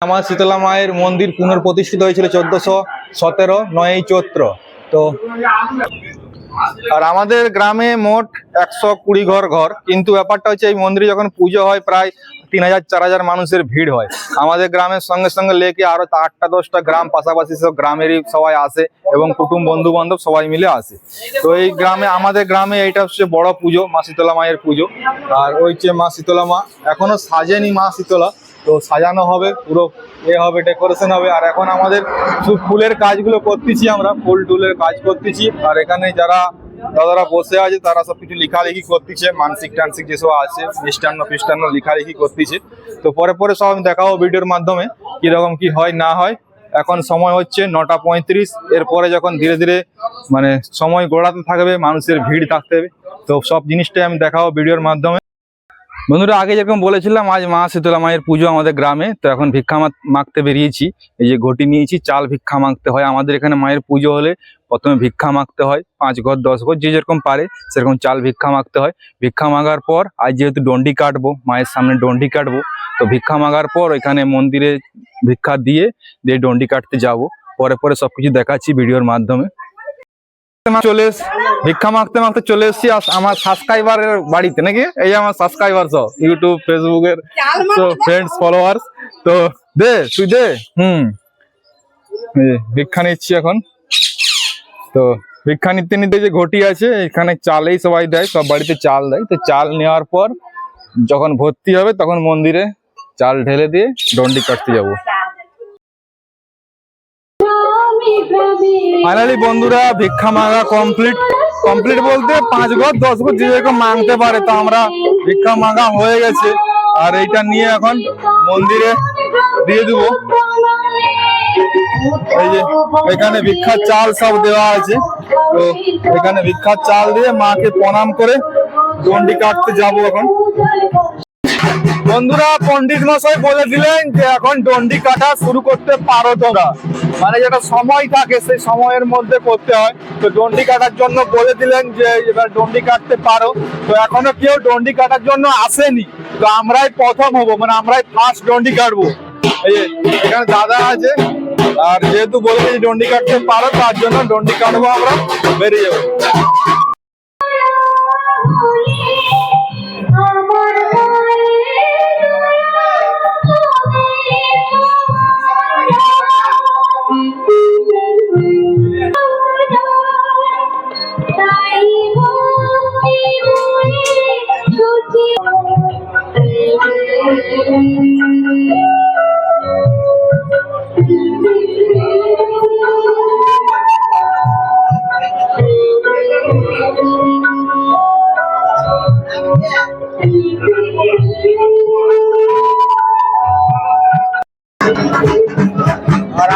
আমার শীতলা মায়ের মন্দির পুনর্প্রতিষ্ঠিত হয়েছিল চোদ্দশো সতেরো নয়ই চৈত্র। তো, আর আমাদের গ্রামে মোট একশো কুড়ি ঘর ঘর, কিন্তু ব্যাপারটা হচ্ছে এই মন্দিরে যখন পুজো হয় প্রায় তিন হাজার, চার হাজার মানুষের ভিড় হয়। আমাদের গ্রামের সঙ্গে সঙ্গে লেকে আরও আটটা দশটা গ্রাম, পাশাপাশি সব গ্রামেরই সবাই আসে এবং কুটুম বন্ধু বান্ধব সবাই মিলে আসে। তো এই গ্রামে, আমাদের গ্রামে এইটা হচ্ছে বড় পুজো, মা শীতলা মায়ের পুজো। আর ওই যে মা শীতলা মা, এখনও সাজেনি মা শীতলা। তো সাজানো হবে, পুরো এ হবে ডেকোরেশন হবে। আর এখন আমাদের শুধু ফুলের কাজগুলো করতেছি আমরা, ফুল টুলের কাজ করতেছি। আর এখানে যারা দাদারা বসে আছে, তারা সব কিছু লেখালেখি করতেছে, মানসিক টানসিক যেসব আছে, মিষ্টান্ন ফিষ্টান্ন লেখালেখি করতেছে। তো পরে পরে সব আমি দেখাবো ভিডিওর মাধ্যমে, কীরকম কি হয়, না হয়। এখন সময় হচ্ছে নটা পঁয়ত্রিশ, এরপরে যখন ধীরে ধীরে মানে সময় গোড়াতে থাকবে, মানুষের ভিড় থাকতে হবে। তো সব জিনিসটাই আমি দেখাবো ভিডিওর মাধ্যমে। বন্ধুরা, আগে যেরকম বলেছিলাম, আজ মা শীতলা মায়ের পুজো আমাদের গ্রামে, তো এখন ভিক্ষা মা- মাগতে বেরিয়েছি। এই যে ঘটি নিয়েছি, চাল ভিক্ষা মাগতে হয়। আমাদের এখানে মায়ের পুজো হলে প্রথমে ভিক্ষা মাগতে হয়, পাঁচ ঘর, দশ ঘর, যে যেরকম পারে, সেরকম চাল ভিক্ষা মাগতে হয়। ভিক্ষা মাগার পর, আজ যেহেতু ডন্ডি কাটবো, মায়ের সামনে ডন্ডি কাটবো, তো ভিক্ষা মাগার পর ওইখানে মন্দিরে ভিক্ষা দিয়ে দিয়ে ডন্ডি কাটতে যাব। পরে পরে সবকিছু দেখাচ্ছি ভিডিওর মাধ্যমে। চলে ভিক্ষা মাগতে মাগতে চলে এসেছি আমার সাবস্ক্রাইবারের বাড়িতে নাকি? এই যে আমার সাবস্ক্রাইবার সব ইউটিউব ফেসবুকের ফ্রেন্ডস ফলোয়ার্স তো দে তুই দে হুম। ভিক্ষা নিচ্ছি এখন। তো ভিক্ষা নিতে নিতে যে ঘটি আছে এখানে চালেই সবাই দেয় সব বাড়িতে চাল দেয়। তো চাল নেওয়ার পর যখন ভর্তি হবে তখন মন্দিরে চাল ঢেলে দিয়ে ডন্ডি কাটতে যাব। ফাইনালি বন্ধুরা, ভিক্ষা মাগা কমপ্লিট কমপ্লিট বলতে পাঁচ ঘর, দশ ঘর যে যেরকম মাংতে পারে, তো আমরা ভিক্ষা মাগা হয়ে গেছে। আর এইটা নিয়ে এখন মন্দিরে দিয়ে দেবো। এই যে, এখানে ভিক্ষার চাল সব দেওয়া আছে। তো এখানে ভিক্ষার চাল দিয়ে মাকে প্রণাম করে দণ্ডি কাটতে যাব এখন। বন্ধুরা, পণ্ডিত মশাই বলে দিলেন যে এখন দণ্ডি কাটা শুরু করতে পারো তোমরা। মানে যেটা সময় থাকে, সেই সময়ের মধ্যে করতে হয়। তো ডন্ডি কাটার জন্য বলে দিলেন যে, এবার ডন্ডি কাটতে পারো। তো এখনও কেউ ডন্ডি কাটার জন্য আসেনি। তো আমরাই প্রথম হব মানে আমরাই ফার্স্ট ডন্ডি কাটবো। এখানে দাদা আছে, আর যেহেতু বলে ডন্ডি কাটতে পারো, তার জন্য ডন্ডি কাটবো আমরা, বেরিয়ে যাব।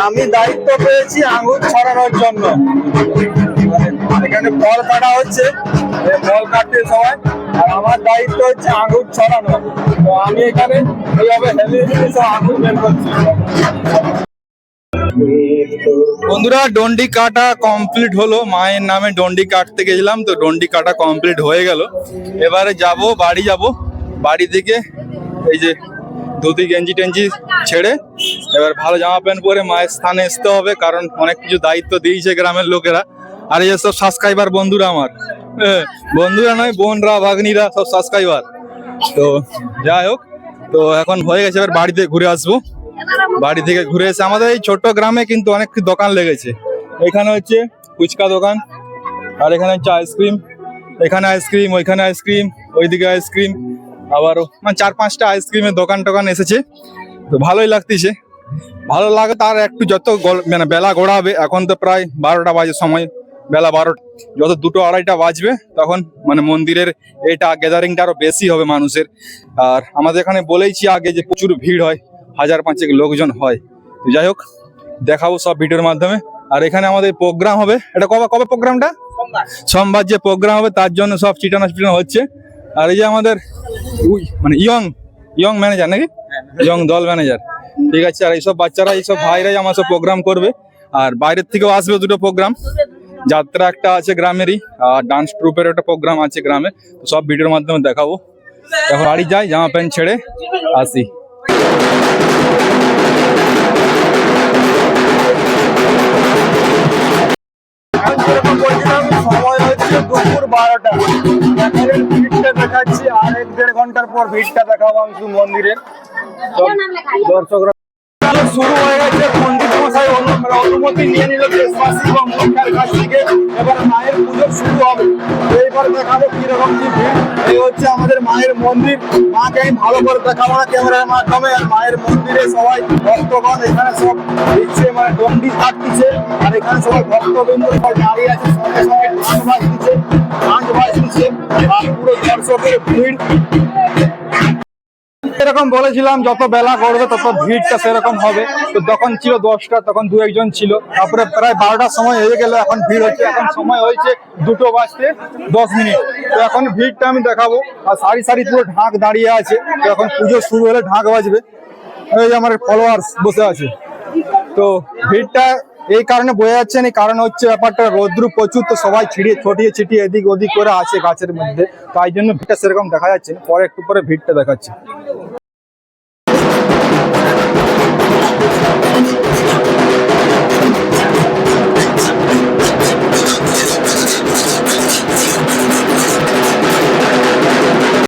আমি দায়িত্ব পেয়েছি আঙুর ছড়ানোর জন্য। এখানে ফল কাটা হচ্ছে ফল কাটতে সময়, আর আমার দায়িত্ব হচ্ছে আঙুর ছড়ানো। তো আমি এখানে এইভাবে হেলিয়ে সব আঙুর বের করছি। বন্ধুরা, ডন্ডি কাটা কমপ্লিট হলো। মায়ের নামে ডন্ডি কাটতে গেছিলাম, তো ডন্ডি কাটা কমপ্লিট হয়ে গেল। এবারে যাব, বাড়ি যাব। বাড়ি থেকে এই যে ধুতি গেঞ্জি টেঞ্জি ছেড়ে এবার ভালো জামা প্যান্ট পরে মায়ের স্থানে আসতে হবে কারণ অনেক কিছু দায়িত্ব দিয়েছে গ্রামের লোকেরা। আর এই সব সাবস্ক্রাইবার বন্ধুরা আমার হ্যাঁ, বন্ধুরা নয় বোনরা ভাগ্নিরা সব সাবস্ক্রাইবার তো যাই হোক তো এখন হয়ে গেছে এবার বাড়িতে ঘুরে আসব। বাড়ি থেকে ঘুরে এসে আমাদের এই ছোট্ট গ্রামে কিন্তু অনেক দোকান লেগেছে। এখানে হচ্ছে ফুচকা দোকান আর এখানে হচ্ছে আইসক্রিম এখানে আইসক্রিম ওইখানে আইসক্রিম ওইদিকে আইসক্রিম আবারও মানে চার পাঁচটা আইসক্রিমের দোকান টোকান এসেছে। তো ভালোই লাগতেছে। ভালো লাগে তার একটু যত মানে বেলা গড়াবে এখন তো প্রায় বারোটা বাজে সময় বেলা বারোটা যত দুটো আড়াইটা বাজবে তখন মানে মন্দিরের এটা গ্যাদারিংটা আরও বেশি হবে মানুষের। আর আমাদের এখানে বলেইছি আগে যে প্রচুর ভিড় হয় হাজার পাঁচেক লোকজন হয়। তো যাই হোক দেখাবো সব ভিডিওর মাধ্যমে। আর এখানে আমাদের প্রোগ্রাম হবে। এটা কবে কবে প্রোগ্রামটা সোমবার। যে প্রোগ্রাম হবে তার জন্য সব চিটানো চিটানো হচ্ছে। আর এই যে আমাদের উই মানে ইয়ং ইয়ং ম্যানেজার নাকি? ইয়ং দল ম্যানেজার ঠিক আছে, আর এইসব বাচ্চারা, এইসব ভাইরাই আমার সব প্রোগ্রাম করবে। আর বাইরের থেকেও আসবে দুটো প্রোগ্রাম যাত্রা একটা আছে গ্রামেরই, আর ডান্স ট্রুপের একটা প্রোগ্রাম আছে গ্রামে। সব ভিডিওর মাধ্যমে দেখাবো। এখন বাড়ি যাই, জামা প্যান্ট ছেড়ে আসি। সময় হচ্ছে দুপুর বারোটা। দেখাচ্ছি। ঘণ্টার পর ভিড়টা দেখাবো আমি শুধু মন্দিরের দর্শকরা শুরু হয়ে গেছে পণ্ডিত মশাই অনু- অনুমতি নিয়ে নিল দেশবাসী এবং মুখ্যার কাছ থেকে এবার মায়ের পুজো শুরু হবে। এইবার দেখাবো কীরকম কি ভিড়। এই হচ্ছে আমাদের মায়ের মন্দির। মাকে আমি ভালো করে দেখাবো না ক্যামেরার মাধ্যমে। আর মায়ের মন্দিরে সবাই ভক্তগণ এখানে সব দিচ্ছে মানে দণ্ডি থাকতেছে আর এখানে সবাই ভক্তবৃন্দ সবাই দাঁড়িয়ে আছে সঙ্গে সঙ্গে ঢাক বাজতেছে আর পুরো দর্শকের ভিড় এরকম বলেছিলাম, যত বেলা করবে তত ভিড়টা সেরকম হবে। তো যখন ছিল দশটা, তখন দু একজন ছিল। তারপরে প্রায় বারোটার সময় হয়ে গেল, এখন ভিড় হচ্ছে। এখন সময় হয়েছে দুটো বাজতে দশ মিনিট। তো এখন ভিড়টা আমি দেখাবো। আর সারি সারি পুরো ঢাক দাঁড়িয়ে আছে। তো এখন পুজো শুরু হলে ঢাক বাজবে। এই আমার ফলোয়ার্স বসে আছে। তো ভিড়টা এই কারণে বোঝা যাচ্ছে না, এই কারণ হচ্ছে ব্যাপারটা, রৌদ্র প্রচুর তো সবাই ছিটিয়ে ছটিয়ে ছিটিয়ে এদিক ওদিক করে আছে গাছের মধ্যে। তাই জন্য ভিড়টা সেরকম দেখা যাচ্ছে না। পরে একটু পরে ভিড়টা দেখাচ্ছে।